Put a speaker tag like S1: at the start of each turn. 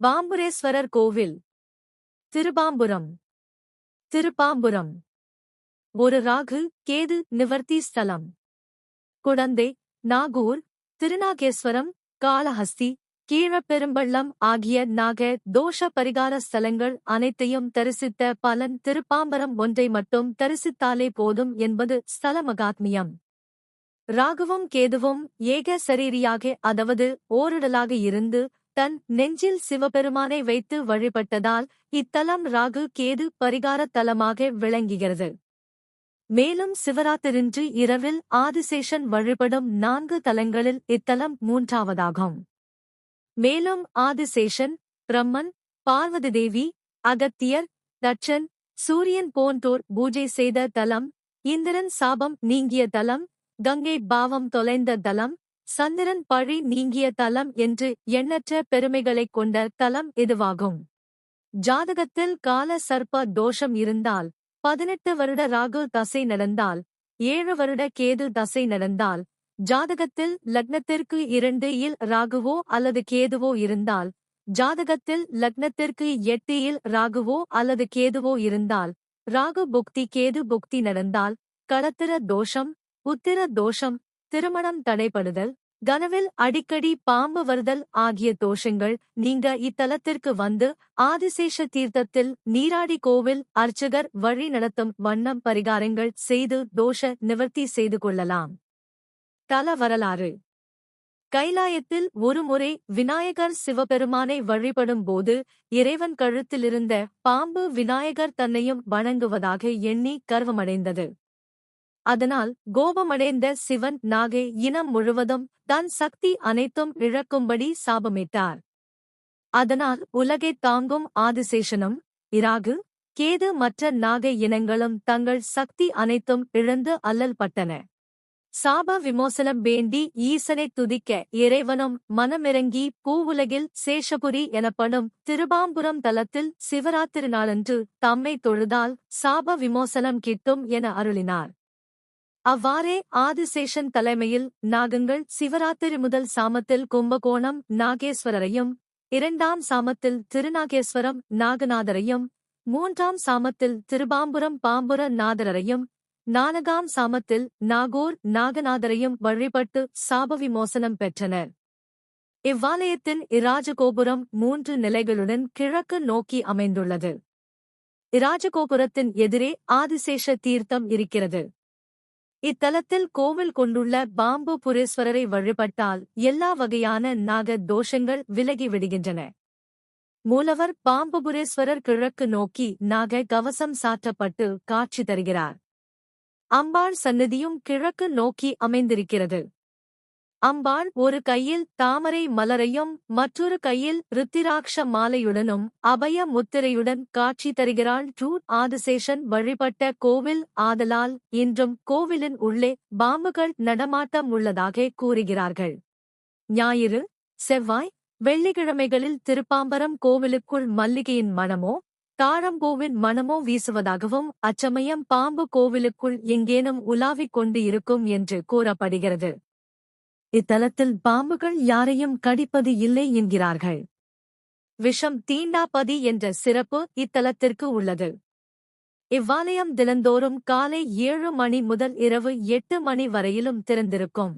S1: பாம்புரேஸ்வரர் கோவில். திருபாம்புரம். திருப்பாம்புரம் ஒரு ராகு கேது நிவர்த்தி ஸ்தலம். குடந்தை நாகூர் திருநாகேஸ்வரம் காளஹஸ்தி கீழப்பெரும்பள்ளம் ஆகிய நாக தோஷ பரிகார ஸ்தலங்கள் அனைத்தையும் தரிசித்த பலன் திருப்பாம்பரம் ஒன்றை மட்டும் தரிசித்தாலே போதும் என்பது ஸ்தல மகாத்மியம் ராகுவும் கேதுவும் ஏக சரீரியாக அதாவது ஓரிடலாக இருந்து தன் நெஞ்சில் சிவபெருமானை வைத்து வழிபட்டதால் இத்தலம் ராகு கேது பரிகார தலமாக விளங்குகிறது. மேலும் சிவராத்திரின்று இரவில் ஆதிசேஷன் வழிபடும் நான்கு தலங்களில் இத்தலம் மூன்றாவதாகும். மேலும் ஆதிசேஷன் பிரம்மன் பார்வதி தேவி அகத்தியர் தட்சன் சூரியன் போன்றோர் பூஜை செய்த தலம் இந்திரன் சாபம் நீங்கிய தலம் கங்கை பாவம் தொலைந்த தலம் சந்திரன் பழி நீங்கிய தலம் என்று எண்ணற்ற பெருமைகளைக் கொண்ட தலம் இதுவாகும் ஜாதகத்தில் கால சர்ப்ப தோஷம் இருந்தால் பதினெட்டு வருட ராகு தசை நடந்தால் ஏழு வருட கேது தசை நடந்தால் ஜாதகத்தில் லக்னத்திற்கு இரண்டு இல் ராகுவோ அல்லது கேதுவோ இருந்தால் ஜாதகத்தில் லக்னத்திற்கு எட்டு இல் ராகுவோ அல்லது கேதுவோ இருந்தால் ராகு புக்தி கேது புக்தி நடந்தால் கடத்திர தோஷம் உத்திர தோஷம் திருமணம் தடைப்படுதல் கனவில் அடிக்கடி பாம்பு வருதல் ஆகிய தோஷங்கள் நீங்க இத்தலத்திற்கு வந்து ஆதிசேஷ தீர்த்தத்தில் நீராடி கோவில் அர்ச்சகர் வழி நடத்தும் வண்ணம் பரிகாரங்கள் செய்து தோஷ நிவர்த்தி செய்து கொள்ளலாம். தல வரலாறு. கைலாயத்தில் ஒருமுறை விநாயகர் சிவபெருமானை வழிபடும் போது இறைவன் கழுத்திலிருந்த பாம்பு விநாயகர் தன்னையும் வணங்குவதாக எண்ணி கர்வமடைந்தது. அதனால் கோபமடைந்த சிவன் நாகை இனம் முழுவதும் தன் சக்தி அனைத்தும் இழக்கும்படி சாபமிட்டார். அதனால் உலகைத் தாங்கும் ஆதிசேஷனும் இராகு கேது மற்ற நாகை இனங்களும் தங்கள் சக்தி அனைத்தும் இழந்து அல்லல் பட்டன. சாப விமோசனம் வேண்டி ஈசனை துதிக்க இறைவனும் மனமிறங்கி பூவுலகில் சேஷபுரி எனப்படும் திருபாம்புரம் தலத்தில் சிவராத்திரி நாளன்று தம்மை தொழுதால் சாப விமோசனம் கிட்டும் என அருளினார். அவ்வாறே ஆதிசேஷன் தலைமையில் நாகங்கள் சிவராத்திரி முதல் சாமத்தில் கும்பகோணம் நாகேஸ்வரரையும் இரண்டாம் சாமத்தில் திருநாகேஸ்வரம் நாகநாதரையும் மூன்றாம் சாமத்தில் திருபாம்புரம் பாம்புர நாதரரையும் நானகாம் சாமத்தில் நாகூர் நாகநாதரையும் வழிபட்டு சாப விமோசனம் பெற்றனர். இவ்வாலயத்தின் இராஜகோபுரம் மூன்று நிலைகளுடன் கிழக்கு நோக்கி அமைந்துள்ளது. இராஜகோபுரத்தின் எதிரே ஆதிசேஷ தீர்த்தம் இருக்கிறது. இத்தலத்தில் கோவில் கொண்டுள்ள பாம்பு புரேஸ்வரரை வழிபட்டால் எல்லா வகையான நாக தோஷங்கள் விலகி விடுகின்றன. மூலவர் பாம்புபுரேஸ்வரர் கிழக்கு நோக்கி நாக கவசம் சாற்றப்பட்டு காட்சி தருகிறார். அம்பாள் சன்னதியும் கிழக்கு நோக்கி அமைந்திருக்கிறது. அம்பாள் ஒரு கையில் தாமரை மலரையும் மற்றொரு கையில் ருத்திராட்ச மாலையுடனும் அபய முத்திரையுடன் காட்சி தருகிறாள். டூ ஆதிசேஷன் வழிபட்ட கோவில் ஆதலால் இன்றும் கோவிலின் உள்ளே பாம்புகள் நடமாட்டம் உள்ளதாக கூறுகிறார்கள். ஞாயிறு செவ்வாய் வெள்ளிக்கிழமைகளில் திருப்பாம்பரம் கோவிலுக்குள் மல்லிகையின் மணமோ தாழம்பூவின் மணமோ வீசுவதாகவும் அச்சமயம் பாம்பு கோவிலுக்குள் எங்கேனும் உலாவிக் கொண்டு இருக்கும் என்று கூறப்படுகிறது. இத்தலத்தில் பாம்புகள் யாரையும் கடிப்பது இல்லை என்கிறார்கள். விஷம் தீண்டாபதி என்ற சிறப்பு இத்தலத்திற்கு உள்ளது. இவ்வாலயம் தினந்தோறும் காலை ஏழு மணி முதல் இரவு எட்டு மணி வரையிலும் திறந்திருக்கும்.